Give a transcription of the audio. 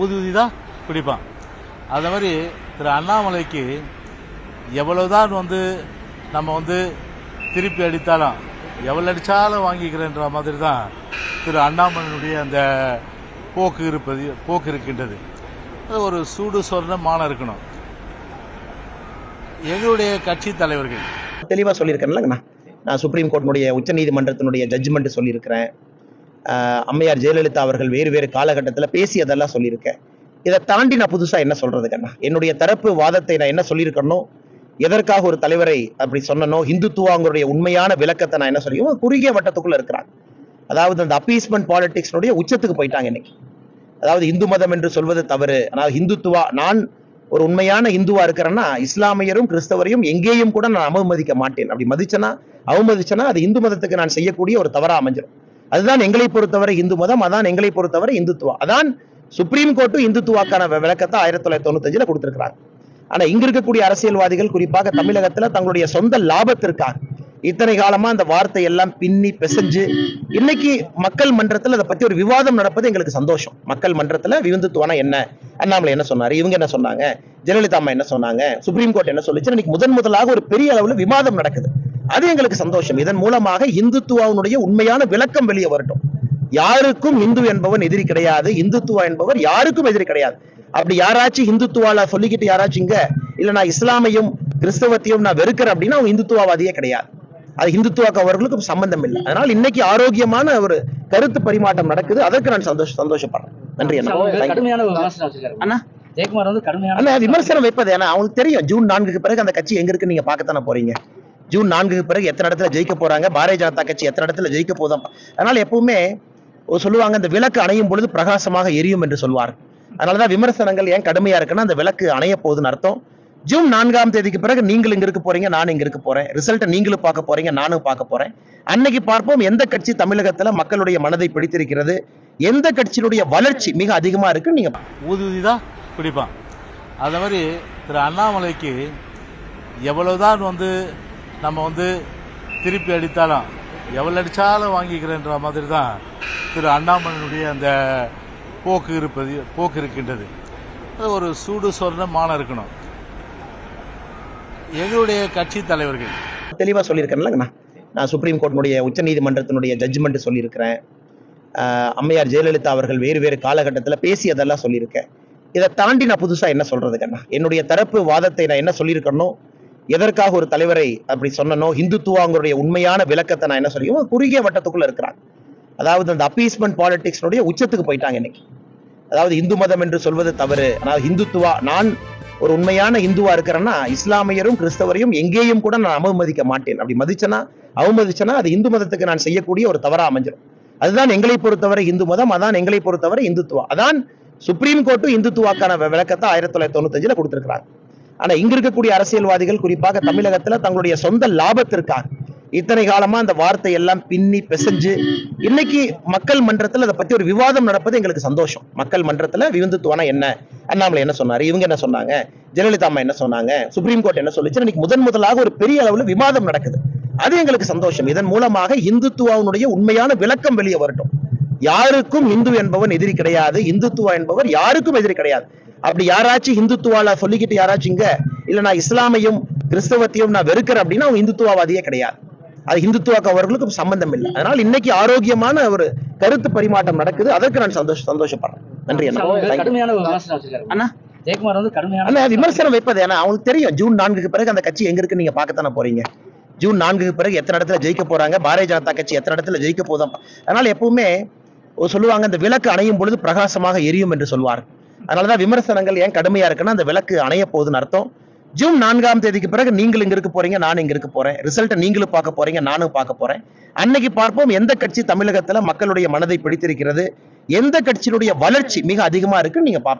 ஊதி ஊதி தான் பிடிப்பான் அதே மாதிரி திரு அண்ணாமலைக்கு எவ்வளவுதான் வந்து நம்ம வந்து திருப்பி அடித்தாலும் எவ்வளோ அடித்தாலும் வாங்கிக்கிறேன்ற மாதிரி தான் திரு அண்ணாமலையினுடைய அந்த போக்கு இருப்பது போக்கு இருக்கின்றது. அது ஒரு சூடு சொர்ணமான இருக்கணும். எங்களுடைய கட்சி தலைவர்கள். தெளிவாக சொல்லியிருக்கேன்லங்கண்ணா நான் சுப்ரீம் கோர்ட்டினுடைய உச்சநீதிமன்றத்தினுடைய ஜட்ஜ்மெண்ட் சொல்லியிருக்கிறேன். அம்மையார் ஜெயலலிதா அவர்கள் வேறு வேறு காலகட்டத்தில் பேசியதெல்லாம் சொல்லியிருக்கேன். இதை தாண்டி நான் புதுசாக என்ன சொல்றதுக்கண்ணா என்னுடைய தரப்பு வாதத்தை நான் என்ன சொல்லியிருக்கனோ எதற்காக ஒரு தலைவரை அப்படி சொன்னனோ ஹிந்துத்துவாங்களுடைய உண்மையான விளக்கத்தை நான் என்ன சொல்லியும் குறுகிய வட்டத்துக்குள்ள இருக்கிறாங்க. அதாவது அந்த அப்பீஸ்மெண்ட் பாலிடிக்ஸ்னுடைய உச்சத்துக்கு போயிட்டாங்க இன்னைக்கு. அதாவது இந்து மதம் என்று சொல்வது தவறு. ஆனால் ஹிந்துத்துவா நான் ஒரு உண்மையான இந்துவா இருக்கிறேன்னா இஸ்லாமியரும் கிறிஸ்தவரையும் எங்கேயும் கூட நான் அவமதிக்க மாட்டேன். அப்படி மதிச்சேன்னா அவமதிச்சேன்னா அது இந்து மதத்துக்கு நான் செய்யக்கூடிய ஒரு தவறா அமைஞ்சிடும் அதுதான் எங்களை பொறுத்தவரை இந்து மதம் அதான் எங்களை பொறுத்தவரை இந்துத்துவா அதான் சுப்ரீம் கோர்ட்டும் இந்துத்துவாக்கான விளக்கத்தை ஆயிரத்தி தொள்ளாயிரத்தி தொண்ணூத்தஞ்சுல கொடுத்திருக்கிறாங்க ஆனா இங்க இருக்கக்கூடிய அரசியல்வாதிகள் குறிப்பாக தமிழகத்துல தங்களுடைய சொந்த லாபத்திற்காக இத்தனை காலமா அந்த வார்த்தை எல்லாம் பின்னி பிசைஞ்சு இன்னைக்கு மக்கள் மன்றத்துல அதை பத்தி ஒரு விவாதம் நடப்பது எங்களுக்கு சந்தோஷம். மக்கள் மன்றத்துல விவந்துத்துவனா என்ன? அண்ணாமலை என்ன சொன்னாரு? இவங்க என்ன சொன்னாங்க? ஜெயலலிதா அம்மா என்ன சொன்னாங்க? சுப்ரீம் கோர்ட் என்ன சொல்லிச்சு இன்னைக்கு முதன் முதலாக ஒரு பெரிய அளவுல விவாதம் நடக்குது. அது எங்களுக்கு சந்தோஷம். இதன் மூலமாக இந்துத்துவாவுடைய உண்மையான விளக்கம் வெளியே வரட்டும். யாருக்கும் இந்து என்பவன் எதிரி கிடையாது. இந்துத்துவா என்பவர் யாருக்கும் எதிரி கிடையாது. அப்படி யாராச்சும் இந்துத்துவால சொல்லிக்கிட்டு யாராச்சும் இங்க இல்ல நான் இஸ்லாமையும் கிறிஸ்தவத்தையும் நான் வெறுக்கிறேன் அப்படின்னா அவன் இந்துத்துவவாதியே கிடையாது. அது இந்துத்துவாக்கு அவர்களுக்கும் சம்பந்தம் இல்லை அதனால இன்னைக்கு ஆரோக்கியமான ஒரு கருத்து பரிமாற்றம் நடக்குது. அதற்கு நான் சந்தோஷ சந்தோஷப்படுறேன். நன்றி அண்ணா. ஜெயக்குமார் வந்து கடுமையான அண்ணா விமர்சனம் வைப்பது ஏன்னா அவங்களுக்கு தெரியும். ஜூன் நான்குக்கு பிறகு அந்த கட்சி எங்க இருக்கு நீங்க பார்க்கத்தானே போறீங்க. ஜூன் நான்குக்கு பிறகு எத்தனை இடத்துல ஜெயிக்க போறாங்க? பாரதிய ஜனதா கட்சி எத்தனை இடத்துல ஜெயிக்க போதும் அதனால எப்பவுமே சொல்லுவாங்க அந்த விளக்கு அணையும் பொழுது பிரகாசமாக எரியும் என்று சொல்வார். அதனாலதான் விமர்சனங்கள் ஏன் கடுமையா இருக்குன்னா அந்த விளக்கு அணைய போகுதுன்னு அர்த்தம். ஜூன் நான்காம் தேதிக்கு பிறகு நீங்கள் இங்க இருக்க போறீங்க நான் இங்க இருக்க போறேன். ரிசல்ட்டை நீங்களும் பார்க்க போறீங்க நானும் பார்க்க போறேன். அன்னைக்கு பார்ப்போம் எந்த கட்சி தமிழகத்துல மக்களுடைய மனதை பிடித்திருக்கிறது? எந்த கட்சியினுடைய வளர்ச்சி மிக அதிகமா இருக்குன்னு நீங்க ஊதி தான் பிடிப்பான் அதே மாதிரி திரு அண்ணாமலைக்கு எவ்வளவுதான் வந்து நம்ம வந்து திருப்பி அடித்தாலும். எவ்வளோ அடித்தாலும் வாங்கிக்கிறேன்ற மாதிரி தான் திரு அண்ணாமலையினுடைய அந்த போக்கு இருப்பது போக்கு இருக்கின்றது. அது ஒரு சூடு சொர்ணமான இருக்கணும். எங்களுடைய கட்சி தலைவர்கள். தெளிவாக சொல்லியிருக்கேன்லங்கண்ணா நான் சுப்ரீம் கோர்ட்டினுடைய உச்சநீதிமன்றத்தினுடைய ஜட்ஜ்மெண்ட் சொல்லியிருக்கிறேன். அம்மையார் ஜெயலலிதா அவர்கள் வேறு வேறு காலகட்டத்தில் பேசியதெல்லாம் சொல்லியிருக்கேன். இதை தாண்டி நான் புதுசாக என்ன சொல்கிறதுக்கண்ணா என்னுடைய தரப்பு வாதத்தை நான் என்ன சொல்லியிருக்கனோ எதற்காக ஒரு தலைவரை அப்படி சொன்னனோ ஹிந்துத்துவாங்களுடைய உண்மையான விளக்கத்தை நான் என்ன சொல்லியும் குறுகிய வட்டத்துக்குள்ள இருக்கிறாங்க. அதாவது அந்த அப்பீஸ்மெண்ட் பாலிடிக்ஸ்னுடைய உச்சத்துக்கு போயிட்டாங்க இன்னைக்கு. அதாவது இந்து மதம் என்று சொல்வது தவறு. ஆனால் ஹிந்துத்துவா நான் ஒரு உண்மையான இந்துவா இருக்கிறேன்னா இஸ்லாமியரும் கிறிஸ்தவரையும் எங்கேயும் கூட நான் அவமதிக்க மாட்டேன். அப்படி மதிச்சனா அவமதிச்சனா அது இந்து மதத்துக்கு நான் செய்யக்கூடிய ஒரு தவறா அமைஞ்சிடும் அதுதான் எங்களை பொறுத்தவரை இந்து மதம் அதான் எங்களை பொறுத்தவரை இந்துத்துவா அதான் சுப்ரீம் கோர்ட்டும் இந்துத்துவாக்கான விளக்கத்தை ஆயிரத்தி தொள்ளாயிரத்தி தொண்ணூத்தஞ்சுல கொடுத்திருக்கிறாங்க. ஆனா இங்க இருக்கக்கூடிய அரசியல்வாதிகள் குறிப்பாக தமிழகத்துல தங்களுடைய சொந்த லாபத்திற்காக இத்தனை காலமா அந்த வார்த்தை எல்லாம் பின்னி பிசைஞ்சு இன்னைக்கு மக்கள் மன்றத்துல அதை பத்தி ஒரு விவாதம் நடப்பது எங்களுக்கு சந்தோஷம். மக்கள் மன்றத்துல விவந்துத்துவனா என்ன? அண்ணாமலை என்ன சொன்னாரு? இவங்க என்ன சொன்னாங்க? ஜெயலலிதா அம்மா என்ன சொன்னாங்க? சுப்ரீம் கோர்ட் என்ன சொல்லிச்சு? இன்னைக்கு முதன் முதலாக ஒரு பெரிய அளவுல விவாதம் நடக்குது. அது எங்களுக்கு சந்தோஷம். இதன் மூலமாக இந்துத்துவாவுடைய உண்மையான விளக்கம் வெளியே வரட்டும். யாருக்கும் இந்து என்பவன் எதிரி கிடையாது. இந்துத்துவா என்பவர் யாருக்கும் எதிரி கிடையாது. அப்படி யாராச்சும் இந்துத்துவால சொல்லிக்கிட்டு யாராச்சும் இங்க இல்ல நான் இஸ்லாமையும் கிறிஸ்தவத்தையும் நான் வெறுக்கிறேன் அப்படின்னா அவன் இந்துத்துவவாதியே கிடையாது. அது இந்துத்துவாக்கு அவர்களுக்கும் சம்பந்தம் இல்லை அதனால இன்னைக்கு ஆரோக்கியமான ஒரு கருத்து பரிமாற்றம் நடக்குது. அதற்கு நான் சந்தோஷ சந்தோஷப்படுறேன். நன்றி அண்ணா. அவங்க ஜெயக்குமார் வந்து கடுமையான விமர்சனம் வைப்பது. ஏன்னா அவங்களுக்கு தெரியும். ஜூன் நான்குக்கு பிறகு அந்த கட்சி எங்க இருக்கு நீங்க பார்க்கத்தானே போறீங்க? ஜூன் நான்குக்கு பிறகு எத்தனை இடத்துல ஜெயிக்க போறாங்க? பாரதிய ஜனதா கட்சி எத்தனை இடத்துல ஜெயிக்க போதும் அதனால எப்பவுமே சொல்லுவாங்க அந்த விளக்கு அணையும் பொழுது பிரகாசமாக எரியும் என்று சொல்வார் அதனாலதான் விமர்சனங்கள் ஏன் கடுமையா இருக்குன்னா அந்த விளக்கு அணைய போகுதுன்னு அர்த்தம். ஜூன் நான்காம் தேதிக்கு பிறகு நீங்கள் இங்க இருக்க போறீங்க நான் இங்க இருக்க போறேன். ரிசல்ட்டை நீங்களும் பார்க்க போறீங்க நானும் பார்க்க போறேன். அன்னைக்கு பார்ப்போம் எந்த கட்சி தமிழகத்துல மக்களுடைய மனதை பிடித்திருக்கிறது எந்த கட்சியினுடைய வளர்ச்சி மிக அதிகமா இருக்கு நீங்க பார்ப்பீங்க.